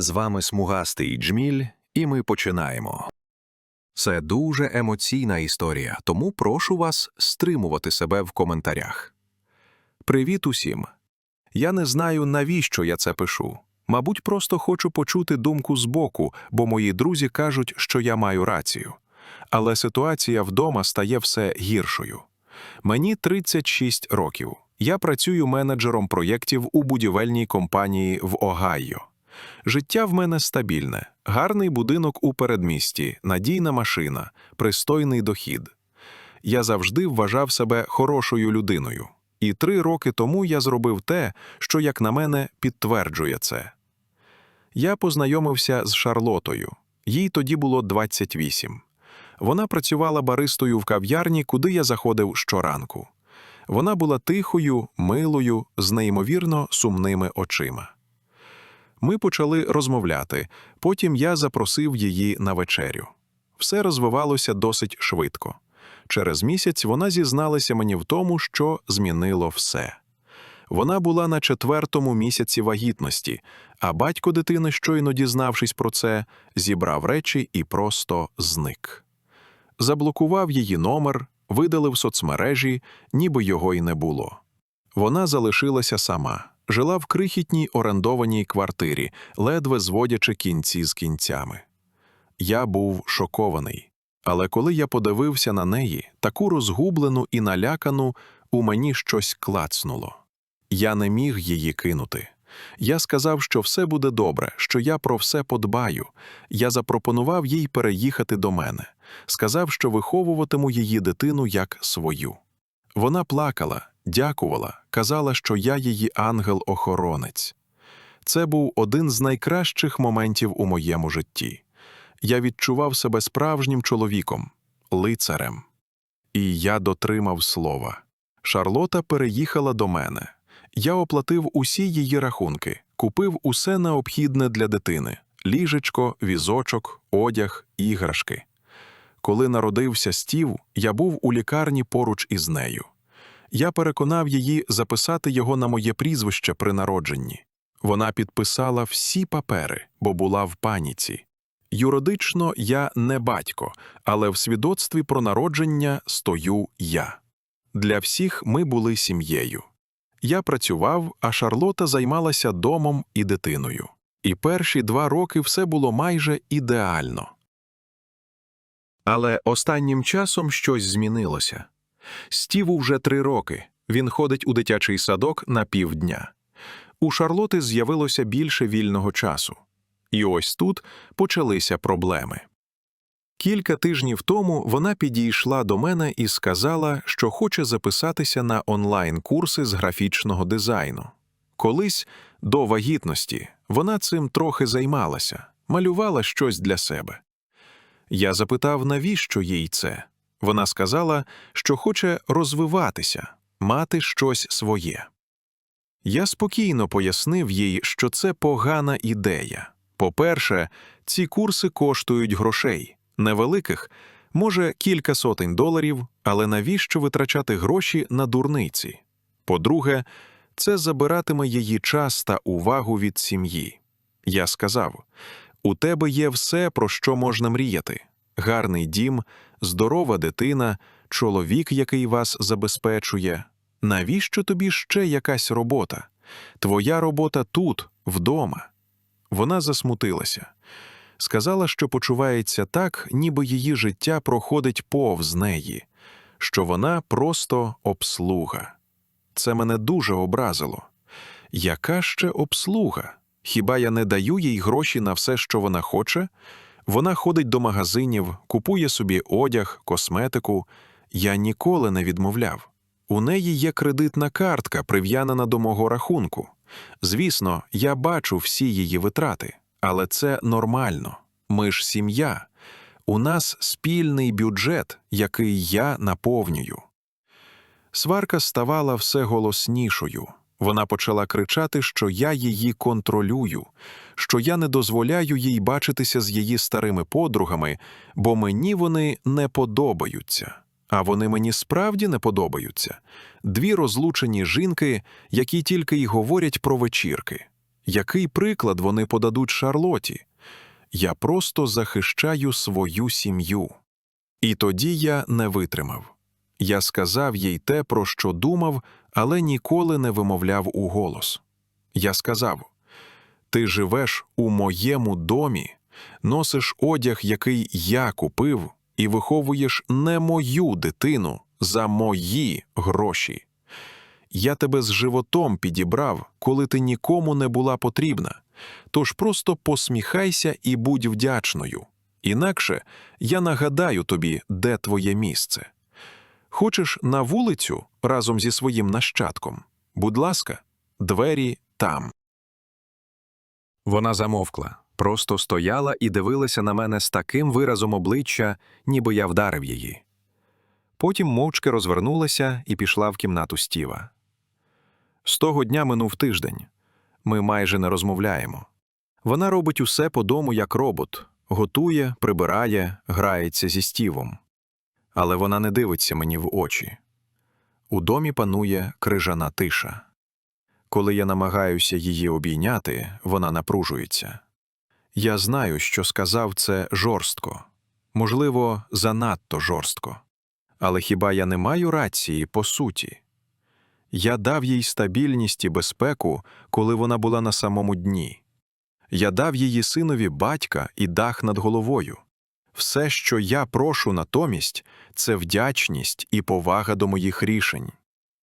З вами смугастий Джміль, і ми починаємо. Це дуже емоційна історія, тому прошу вас стримувати себе в коментарях. Привіт усім! Я не знаю, навіщо я це пишу. Мабуть, просто хочу почути думку збоку, бо мої друзі кажуть, що я маю рацію. Але ситуація вдома стає все гіршою. Мені 36 років. Я працюю менеджером проєктів у будівельній компанії в Огайо. Життя в мене стабільне, гарний будинок у передмісті, надійна машина, пристойний дохід. Я завжди вважав себе хорошою людиною. І три роки тому я зробив те, що, як на мене, підтверджує це. Я познайомився з Шарлотою. Їй тоді було 28. Вона працювала баристою в кав'ярні, куди я заходив щоранку. Вона була тихою, милою, з неймовірно сумними очима. Ми почали розмовляти, потім я запросив її на вечерю. Все розвивалося досить швидко. Через місяць вона зізналася мені в тому, що змінило все. Вона була на четвертому місяці вагітності, а батько дитини, щойно дізнавшись про це, зібрав речі і просто зник. Заблокував її номер, видалив соцмережі, ніби його й не було. Вона залишилася сама, жила в крихітній орендованій квартирі, ледве зводячи кінці з кінцями. Я був шокований. Але коли я подивився на неї, таку розгублену і налякану, у мені щось клацнуло. Я не міг її кинути. Я сказав, що все буде добре, що я про все подбаю. Я запропонував їй переїхати до мене, сказав, що виховуватиму її дитину як свою. Вона плакала, дякувала, казала, що я її ангел-охоронець. Це був один з найкращих моментів у моєму житті. Я відчував себе справжнім чоловіком, лицарем. І я дотримав слова. Шарлота переїхала до мене. Я оплатив усі її рахунки, купив усе необхідне для дитини ліжечко, візочок, одяг, іграшки. Коли народився стів, я був у лікарні поруч із нею. Я переконав її записати його на моє прізвище при народженні. Вона підписала всі папери, бо була в паніці. Юридично я не батько, але в свідоцтві про народження стою я. Для всіх ми були сім'єю. Я працював, а Шарлота займалася домом і дитиною. І перші два роки все було майже ідеально. Але останнім часом щось змінилося. Стіву вже три роки. Він ходить у дитячий садок на півдня. У Шарлоти з'явилося більше вільного часу. І ось тут почалися проблеми. Кілька тижнів тому вона підійшла до мене і сказала, що хоче записатися на онлайн-курси з графічного дизайну. Колись до вагітності вона цим трохи займалася, малювала щось для себе. Я запитав, навіщо їй це. Вона сказала, що хоче розвиватися, мати щось своє. Я спокійно пояснив їй, що це погана ідея. По-перше, ці курси коштують грошей невеликих, може кілька сотень доларів, але навіщо витрачати гроші на дурниці? По-друге, це забиратиме її час та увагу від сім'ї. Я сказав у тебе є все, про що можна мріяти: гарний дім, здорова дитина, чоловік, який вас забезпечує. Навіщо тобі ще якась робота? Твоя робота тут, вдома. Вона засмутилася. Сказала, що почувається так, ніби її життя проходить повз неї, що вона просто обслуга. Це мене дуже образило. Яка ще обслуга? Хіба я не даю їй гроші на все, що вона хоче? Вона ходить до магазинів, купує собі одяг, косметику. Я ніколи не відмовляв. У неї є кредитна картка, прив'янена до мого рахунку. Звісно, я бачу всі її витрати, але це нормально. Ми ж сім'я. У нас спільний бюджет, який я наповнюю. Сварка ставала все голоснішою. Вона почала кричати, що я її контролюю, що я не дозволяю їй бачитися з її старими подругами, бо мені вони не подобаються. А вони мені справді не подобаються. Дві розлучені жінки, які тільки й говорять про вечірки. Який приклад вони подадуть Шарлоті? Я просто захищаю свою сім'ю. І тоді я не витримав. Я сказав їй те, про що думав, але ніколи не вимовляв у голос. Я сказав: Ти живеш у моєму домі, носиш одяг, який я купив, і виховуєш не мою дитину за мої гроші. Я тебе з животом підібрав, коли ти нікому не була потрібна. Тож просто посміхайся і будь вдячною. Інакше я нагадаю тобі, де твоє місце. Хочеш на вулицю разом зі своїм нащадком? Будь ласка, двері там. Вона замовкла, просто стояла і дивилася на мене з таким виразом обличчя, ніби я вдарив її. Потім мовчки розвернулася і пішла в кімнату Стіва. З того дня минув тиждень. Ми майже не розмовляємо. Вона робить усе по дому як робот, готує, прибирає, грається зі стівом. Але вона не дивиться мені в очі. У домі панує крижана тиша. Коли я намагаюся її обійняти, вона напружується. Я знаю, що сказав це жорстко, можливо, занадто жорстко. Але хіба я не маю рації по суті? Я дав їй стабільність і безпеку, коли вона була на самому дні. Я дав її синові батька і дах над головою. Все, що я прошу натомість, це вдячність і повага до моїх рішень.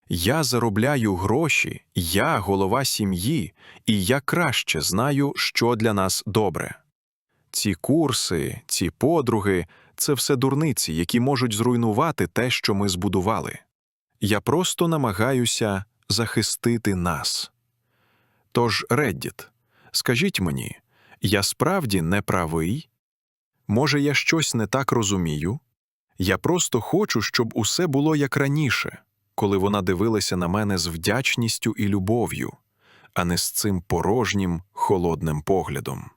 Я заробляю гроші, я голова сім'ї, і я краще знаю, що для нас добре. Ці курси, ці подруги це все дурниці, які можуть зруйнувати те, що ми збудували. Я просто намагаюся захистити нас. Тож, Реддіт, скажіть мені, я справді не правий? Може, я щось не так розумію? Я просто хочу, щоб усе було як раніше, коли вона дивилася на мене з вдячністю і любов'ю, а не з цим порожнім, холодним поглядом.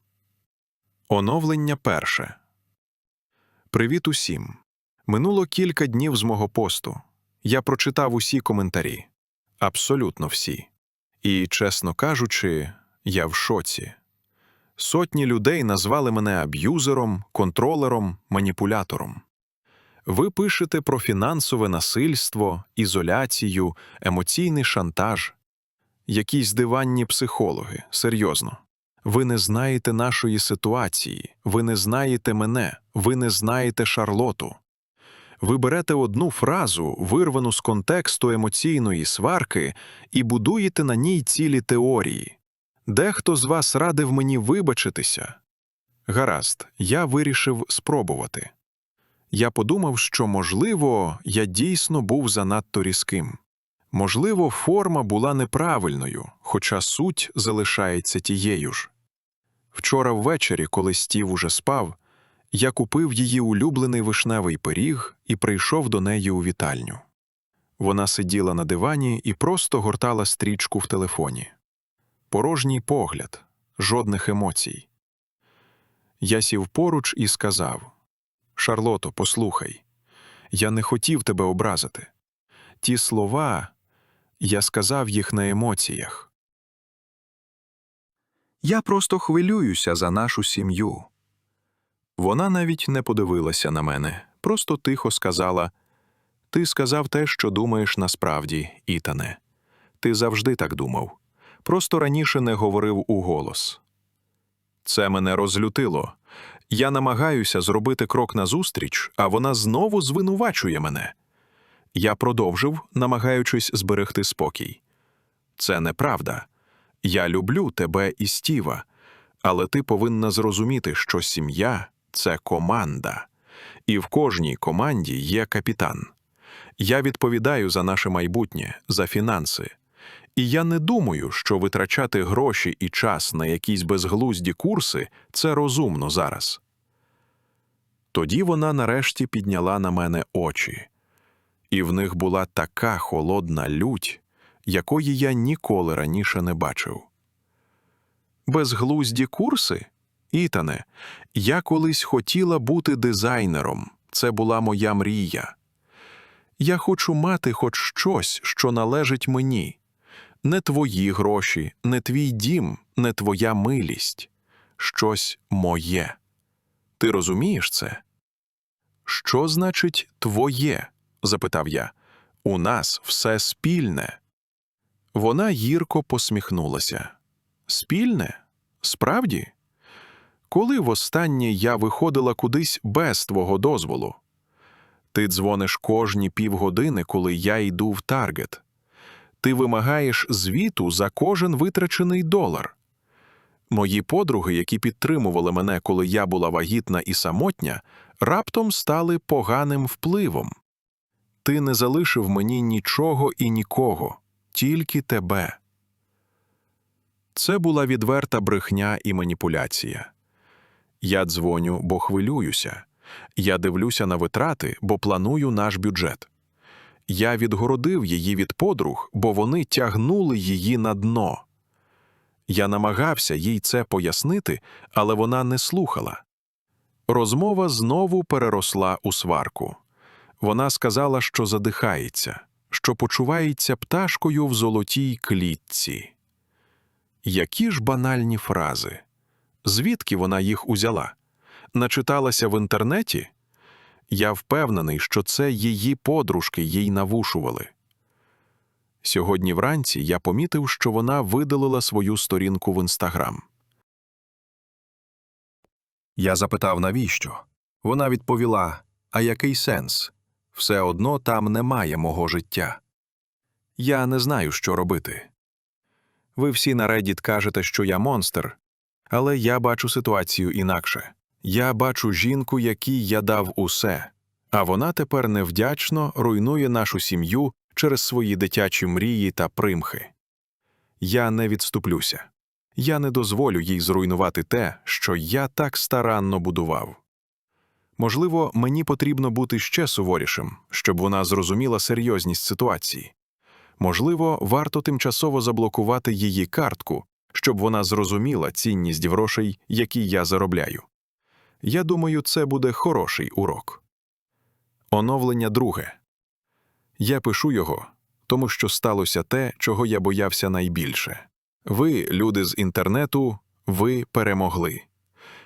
Оновлення перше. Привіт усім. Минуло кілька днів з мого посту. Я прочитав усі коментарі, абсолютно всі. І, чесно кажучи, я в шоці. Сотні людей назвали мене аб'юзером, контролером, маніпулятором. Ви пишете про фінансове насильство, ізоляцію, емоційний шантаж. Якісь диванні психологи, серйозно. Ви не знаєте нашої ситуації, ви не знаєте мене, ви не знаєте Шарлоту. Ви берете одну фразу, вирвану з контексту емоційної сварки, і будуєте на ній цілі теорії. Дехто з вас радив мені вибачитися. Гаразд, я вирішив спробувати. Я подумав, що, можливо, я дійсно був занадто різким. Можливо, форма була неправильною, хоча суть залишається тією ж. Вчора ввечері, коли стів уже спав, я купив її улюблений вишневий пиріг і прийшов до неї у вітальню. Вона сиділа на дивані і просто гортала стрічку в телефоні. Порожній погляд, жодних емоцій. Я сів поруч і сказав Шарлото, послухай, я не хотів тебе образити. Ті слова я сказав їх на емоціях. Я просто хвилююся за нашу сім'ю. Вона навіть не подивилася на мене, просто тихо сказала Ти сказав те, що думаєш насправді, Ітане. Ти завжди так думав. Просто раніше не говорив у голос. Це мене розлютило. Я намагаюся зробити крок назустріч, а вона знову звинувачує мене. Я продовжив, намагаючись зберегти спокій. Це неправда. Я люблю тебе і Стіва, але ти повинна зрозуміти, що сім'я це команда, і в кожній команді є капітан. Я відповідаю за наше майбутнє, за фінанси. І я не думаю, що витрачати гроші і час на якісь безглузді курси це розумно зараз. Тоді вона нарешті підняла на мене очі, і в них була така холодна лють, якої я ніколи раніше не бачив. Безглузді курси? Ітане, я колись хотіла бути дизайнером, це була моя мрія. Я хочу мати хоч щось, що належить мені. Не твої гроші, не твій дім, не твоя милість. Щось моє. Ти розумієш це? Що значить твоє? запитав я. У нас все спільне. Вона гірко посміхнулася. Спільне? Справді? Коли востаннє я виходила кудись без твого дозволу? Ти дзвониш кожні півгодини, коли я йду в Таргет. Ти вимагаєш звіту за кожен витрачений долар. Мої подруги, які підтримували мене, коли я була вагітна і самотня, раптом стали поганим впливом. Ти не залишив мені нічого і нікого, тільки тебе. Це була відверта брехня і маніпуляція. Я дзвоню, бо хвилююся. Я дивлюся на витрати, бо планую наш бюджет. Я відгородив її від подруг, бо вони тягнули її на дно. Я намагався їй це пояснити, але вона не слухала. Розмова знову переросла у сварку. Вона сказала, що задихається, що почувається пташкою в золотій клітці. Які ж банальні фрази? Звідки вона їх узяла? Начиталася в інтернеті? Я впевнений, що це її подружки їй навушували. Сьогодні вранці я помітив, що вона видалила свою сторінку в інстаграм. Я запитав, навіщо? Вона відповіла: А який сенс? Все одно там немає мого життя. Я не знаю, що робити. Ви всі на Reddit кажете, що я монстр, але я бачу ситуацію інакше. Я бачу жінку, якій я дав усе, а вона тепер невдячно руйнує нашу сім'ю через свої дитячі мрії та примхи. Я не відступлюся. Я не дозволю їй зруйнувати те, що я так старанно будував. Можливо, мені потрібно бути ще суворішим, щоб вона зрозуміла серйозність ситуації. Можливо, варто тимчасово заблокувати її картку, щоб вона зрозуміла цінність грошей, які я заробляю. Я думаю, це буде хороший урок. Оновлення друге. Я пишу його, тому що сталося те, чого я боявся найбільше. Ви, люди з інтернету, ви перемогли.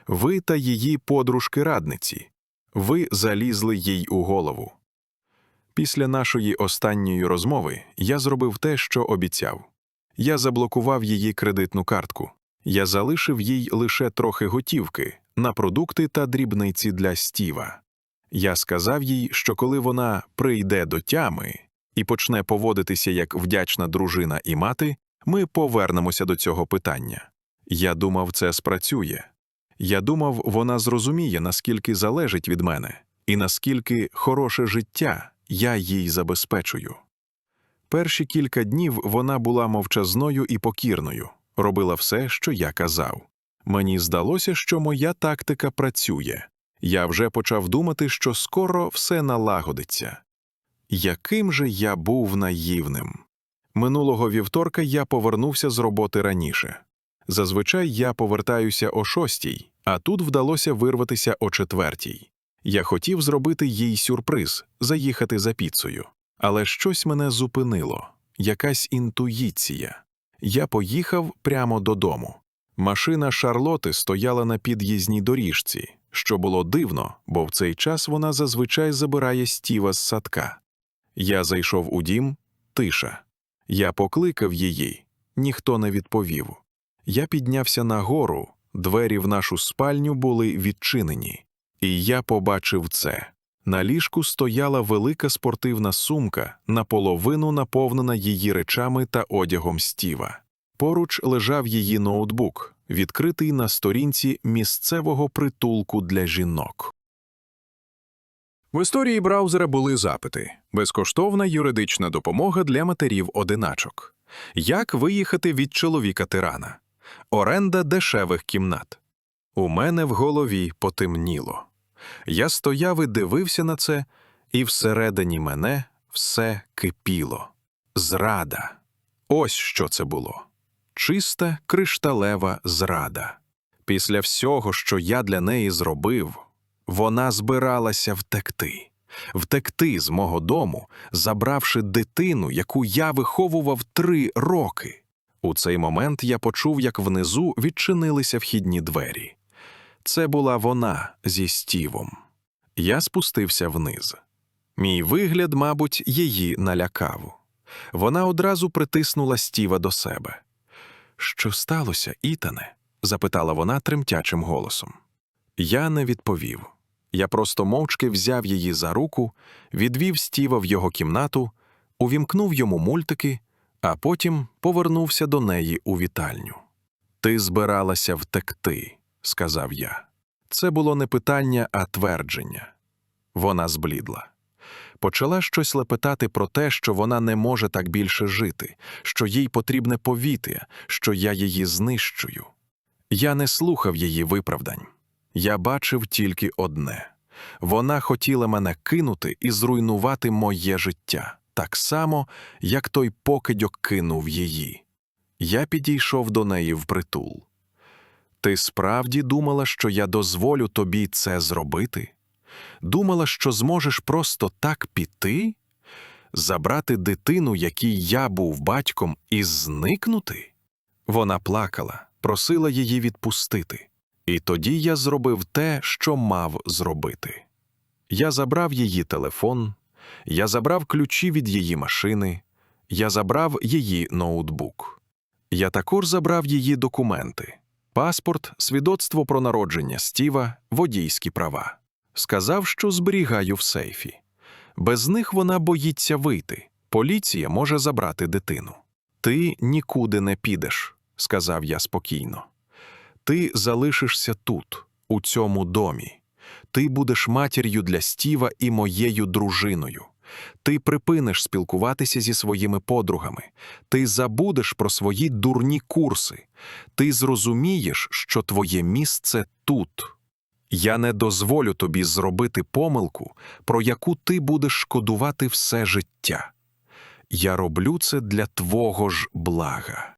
Ви та її подружки-радниці. Ви залізли їй у голову. Після нашої останньої розмови я зробив те, що обіцяв. Я заблокував її кредитну картку. Я залишив їй лише трохи готівки на продукти та дрібниці для стіва. Я сказав їй, що коли вона прийде до тями і почне поводитися як вдячна дружина і мати, ми повернемося до цього питання. Я думав, це спрацює. Я думав, вона зрозуміє, наскільки залежить від мене, і наскільки хороше життя я їй забезпечую. Перші кілька днів вона була мовчазною і покірною, робила все, що я казав. Мені здалося, що моя тактика працює. Я вже почав думати, що скоро все налагодиться. Яким же я був наївним. Минулого вівторка я повернувся з роботи раніше. Зазвичай я повертаюся о шостій, а тут вдалося вирватися о четвертій. Я хотів зробити їй сюрприз заїхати за піцею. Але щось мене зупинило якась інтуїція. Я поїхав прямо додому. Машина Шарлоти стояла на під'їзній доріжці, що було дивно, бо в цей час вона зазвичай забирає стіва з садка. Я зайшов у дім, тиша. Я покликав її, ніхто не відповів. Я піднявся нагору, двері в нашу спальню були відчинені, і я побачив це. На ліжку стояла велика спортивна сумка, наполовину наповнена її речами та одягом стіва. Поруч лежав її ноутбук, відкритий на сторінці місцевого притулку для жінок. В історії браузера були запити безкоштовна юридична допомога для матерів-одиначок, як виїхати від чоловіка тирана, оренда дешевих кімнат. У мене в голові потемніло. Я стояв і дивився на це, і всередині мене все кипіло. Зрада. Ось що це було. Чиста кришталева зрада. Після всього, що я для неї зробив, вона збиралася втекти. втекти з мого дому, забравши дитину, яку я виховував три роки. У цей момент я почув, як внизу відчинилися вхідні двері. Це була вона зі стівом. Я спустився вниз. Мій вигляд, мабуть, її налякав. Вона одразу притиснула стіва до себе. Що сталося, Ітане? запитала вона тремтячим голосом. Я не відповів. Я просто мовчки взяв її за руку, відвів стіва в його кімнату, увімкнув йому мультики, а потім повернувся до неї у вітальню. Ти збиралася втекти, сказав я. Це було не питання, а твердження. Вона зблідла. Почала щось лепетати про те, що вона не може так більше жити, що їй потрібне повітря, що я її знищую. Я не слухав її виправдань. Я бачив тільки одне вона хотіла мене кинути і зруйнувати моє життя, так само, як той покидьок кинув її. Я підійшов до неї впритул. Ти справді думала, що я дозволю тобі це зробити? Думала, що зможеш просто так піти? Забрати дитину, якій я був батьком, і зникнути? Вона плакала, просила її відпустити. І тоді я зробив те, що мав зробити. Я забрав її телефон, я забрав ключі від її машини, я забрав її ноутбук. Я також забрав її документи паспорт, свідоцтво про народження Стіва, водійські права. Сказав, що зберігаю в сейфі. Без них вона боїться вийти. Поліція може забрати дитину. Ти нікуди не підеш, сказав я спокійно. Ти залишишся тут, у цьому домі. Ти будеш матір'ю для Стіва і моєю дружиною. Ти припиниш спілкуватися зі своїми подругами, ти забудеш про свої дурні курси, ти зрозумієш, що твоє місце тут. Я не дозволю тобі зробити помилку, про яку ти будеш шкодувати все життя. Я роблю це для твого ж блага.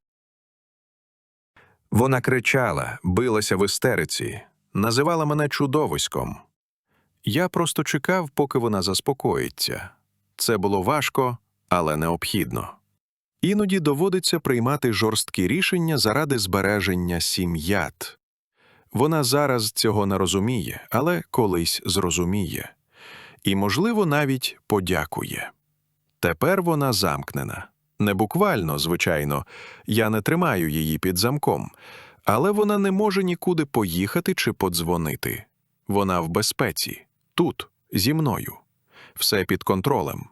Вона кричала, билася в істериці, називала мене чудовиськом. Я просто чекав, поки вона заспокоїться. Це було важко, але необхідно. Іноді доводиться приймати жорсткі рішення заради збереження сім'ят. Вона зараз цього не розуміє, але колись зрозуміє. І, можливо, навіть подякує. Тепер вона замкнена. Не буквально, звичайно, я не тримаю її під замком, але вона не може нікуди поїхати чи подзвонити. Вона в безпеці, тут, зі мною. Все під контролем.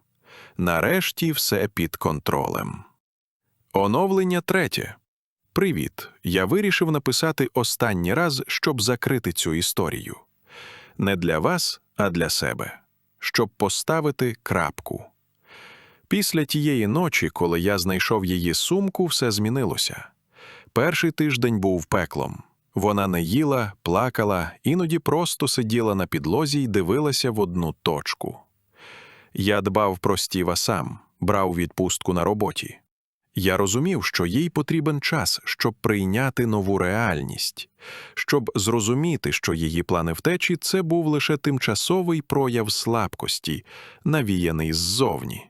Нарешті все під контролем. Оновлення третє. Привіт. Я вирішив написати останній раз, щоб закрити цю історію. Не для вас, а для себе, щоб поставити крапку. Після тієї ночі, коли я знайшов її сумку, все змінилося. Перший тиждень був пеклом. Вона не їла, плакала, іноді просто сиділа на підлозі й дивилася в одну точку. Я дбав про Стіва сам, брав відпустку на роботі. Я розумів, що їй потрібен час, щоб прийняти нову реальність, щоб зрозуміти, що її плани втечі це був лише тимчасовий прояв слабкості, навіяний ззовні.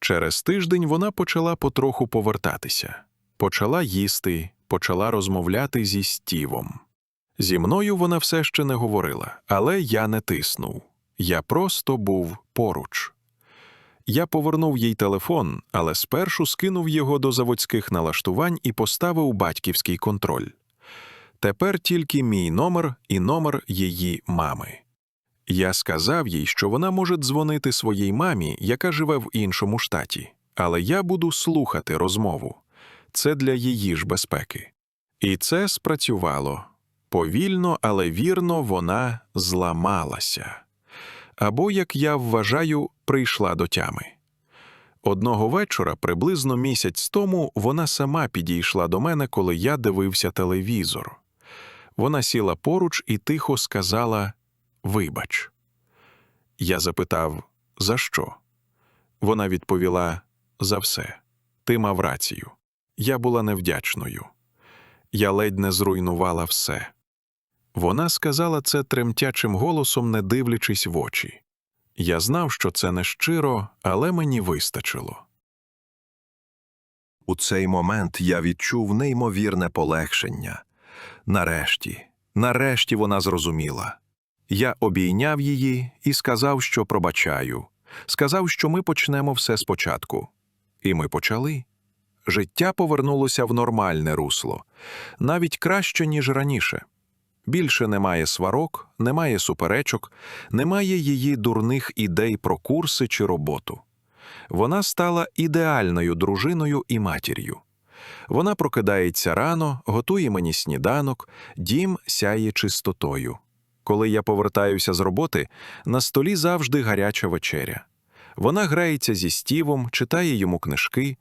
Через тиждень вона почала потроху повертатися, почала їсти, почала розмовляти зі стівом. Зі мною вона все ще не говорила, але я не тиснув. Я просто був поруч. Я повернув їй телефон, але спершу скинув його до заводських налаштувань і поставив батьківський контроль. Тепер тільки мій номер і номер її мами. Я сказав їй, що вона може дзвонити своїй мамі, яка живе в іншому штаті, але я буду слухати розмову. Це для її ж безпеки. І це спрацювало. Повільно, але вірно вона зламалася. Або, як я вважаю, прийшла до тями. Одного вечора, приблизно місяць тому, вона сама підійшла до мене, коли я дивився телевізор. Вона сіла поруч і тихо сказала Вибач. Я запитав, за що? Вона відповіла за все. Ти мав рацію. Я була невдячною. Я ледь не зруйнувала все. Вона сказала це тремтячим голосом, не дивлячись в очі. Я знав, що це не щиро, але мені вистачило. У цей момент я відчув неймовірне полегшення. Нарешті, нарешті вона зрозуміла. Я обійняв її і сказав, що пробачаю. Сказав, що ми почнемо все спочатку. І ми почали. Життя повернулося в нормальне русло, навіть краще, ніж раніше. Більше немає сварок, немає суперечок, немає її дурних ідей про курси чи роботу. Вона стала ідеальною дружиною і матір'ю. Вона прокидається рано, готує мені сніданок, дім сяє чистотою. Коли я повертаюся з роботи, на столі завжди гаряча вечеря. Вона грається зі стівом, читає йому книжки.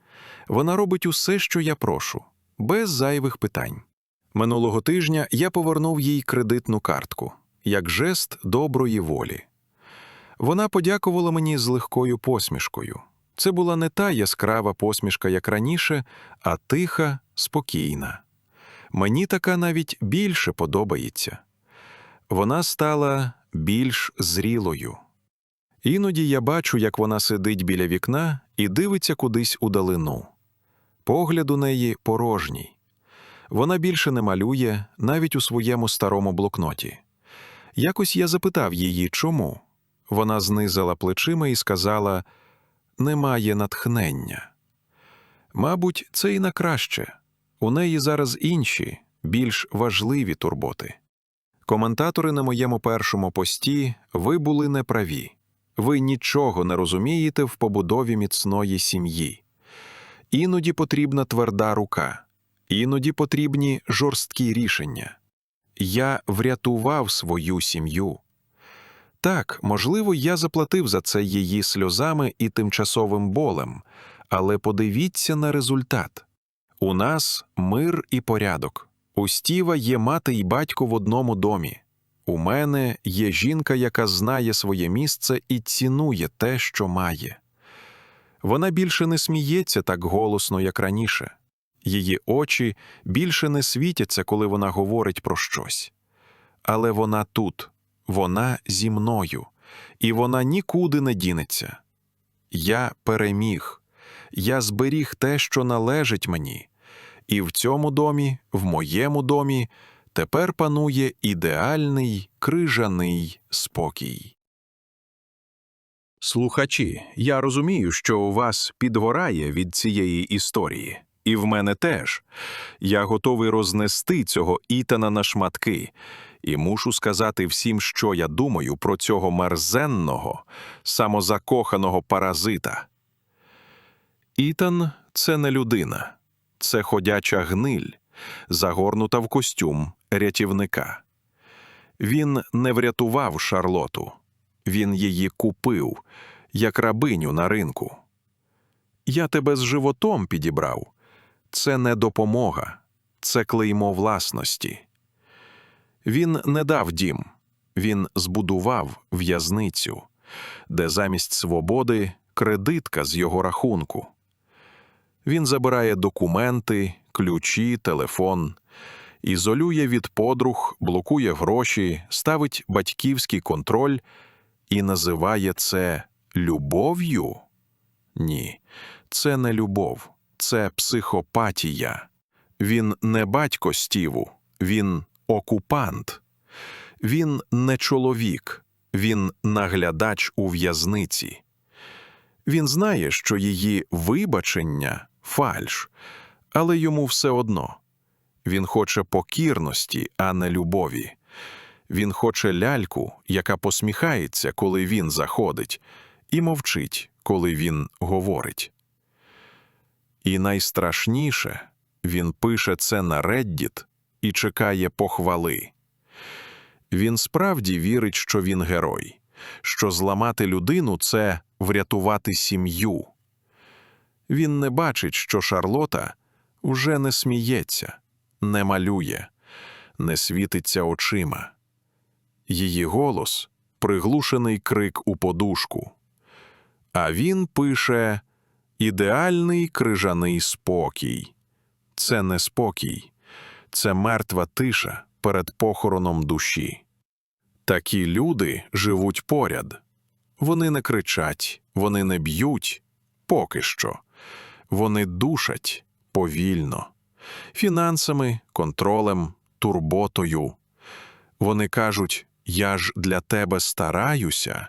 Вона робить усе, що я прошу, без зайвих питань. Минулого тижня я повернув їй кредитну картку, як жест доброї волі. Вона подякувала мені з легкою посмішкою. Це була не та яскрава посмішка, як раніше, а тиха, спокійна. Мені така навіть більше подобається. Вона стала більш зрілою. Іноді я бачу, як вона сидить біля вікна і дивиться кудись удалину. Погляд у неї порожній. Вона більше не малює навіть у своєму старому блокноті. Якось я запитав її, чому. Вона знизила плечима і сказала: немає натхнення. Мабуть, це і на краще. У неї зараз інші, більш важливі турботи. Коментатори на моєму першому пості ви були неправі. Ви нічого не розумієте в побудові міцної сім'ї. Іноді потрібна тверда рука, іноді потрібні жорсткі рішення. Я врятував свою сім'ю. Так, можливо, я заплатив за це її сльозами і тимчасовим болем, але подивіться на результат. У нас мир і порядок. У Стіва є мати і батько в одному домі. У мене є жінка, яка знає своє місце і цінує те, що має. Вона більше не сміється так голосно, як раніше. Її очі більше не світяться, коли вона говорить про щось. Але вона тут, вона зі мною, і вона нікуди не дінеться. Я переміг, я зберіг те, що належить мені, і в цьому домі, в моєму домі, тепер панує ідеальний крижаний спокій. Слухачі, я розумію, що у вас підгорає від цієї історії, і в мене теж. Я готовий рознести цього Ітана на шматки, і мушу сказати всім, що я думаю про цього мерзенного, самозакоханого паразита. Ітан це не людина, це ходяча гниль, загорнута в костюм рятівника. Він не врятував Шарлоту, він її купив, як рабиню на ринку. Я тебе з животом підібрав. Це не допомога, це клеймо власності. Він не дав дім, він збудував в'язницю, де замість свободи кредитка з його рахунку. Він забирає документи, ключі, телефон, ізолює від подруг, блокує гроші, ставить батьківський контроль і називає це любов'ю? Ні, це не любов, це психопатія. Він не батько Стіву, він окупант. Він не чоловік, він наглядач у в'язниці. Він знає, що її вибачення фальш, але йому все одно. Він хоче покірності, а не любові. Він хоче ляльку, яка посміхається, коли він заходить, і мовчить, коли він говорить. І найстрашніше він пише це на Reddit і чекає похвали. Він справді вірить, що він герой, що зламати людину це врятувати сім'ю. Він не бачить, що Шарлота уже не сміється, не малює, не світиться очима. Її голос приглушений крик у подушку. А він пише ідеальний крижаний спокій. Це не спокій, це мертва тиша перед похороном душі. Такі люди живуть поряд. Вони не кричать, вони не б'ють поки що. Вони душать повільно, фінансами, контролем, турботою. Вони кажуть: Я ж для тебе стараюся,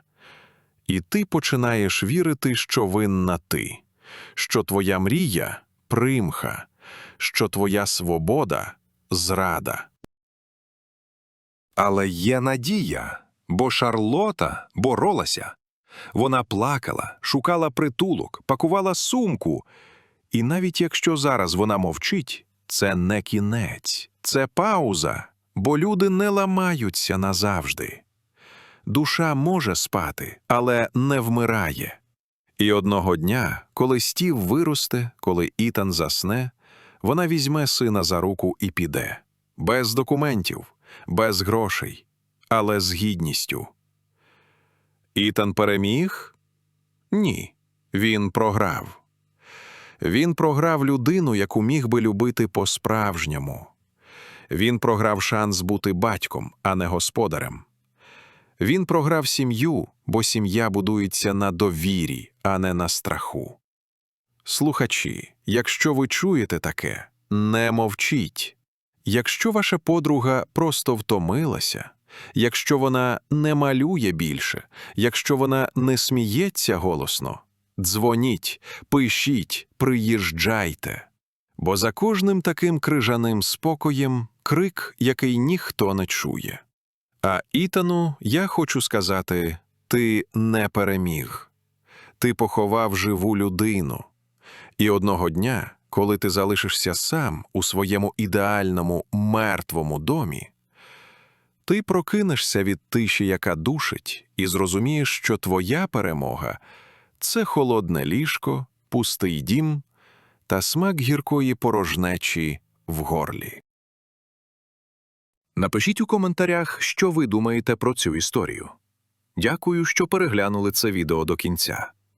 і ти починаєш вірити, що винна ти, що твоя мрія примха, що твоя свобода зрада. Але є надія, бо Шарлота боролася. Вона плакала, шукала притулок, пакувала сумку. І навіть якщо зараз вона мовчить, це не кінець, це пауза, бо люди не ламаються назавжди. Душа може спати, але не вмирає. І одного дня, коли стів виросте, коли Ітан засне, вона візьме сина за руку і піде. Без документів, без грошей, але з гідністю. Ітан переміг? Ні, він програв. Він програв людину, яку міг би любити по-справжньому. Він програв шанс бути батьком, а не господарем. Він програв сім'ю, бо сім'я будується на довірі, а не на страху. Слухачі, якщо ви чуєте таке, не мовчіть. Якщо ваша подруга просто втомилася, якщо вона не малює більше, якщо вона не сміється голосно, дзвоніть, пишіть, приїжджайте. Бо за кожним таким крижаним спокоєм крик, який ніхто не чує. А Ітану я хочу сказати: ти не переміг, ти поховав живу людину. І одного дня, коли ти залишишся сам у своєму ідеальному мертвому домі, ти прокинешся від тиші, яка душить, і зрозумієш, що твоя перемога це холодне ліжко, пустий дім та смак гіркої порожнечі в горлі. Напишіть у коментарях, що ви думаєте про цю історію. Дякую, що переглянули це відео до кінця.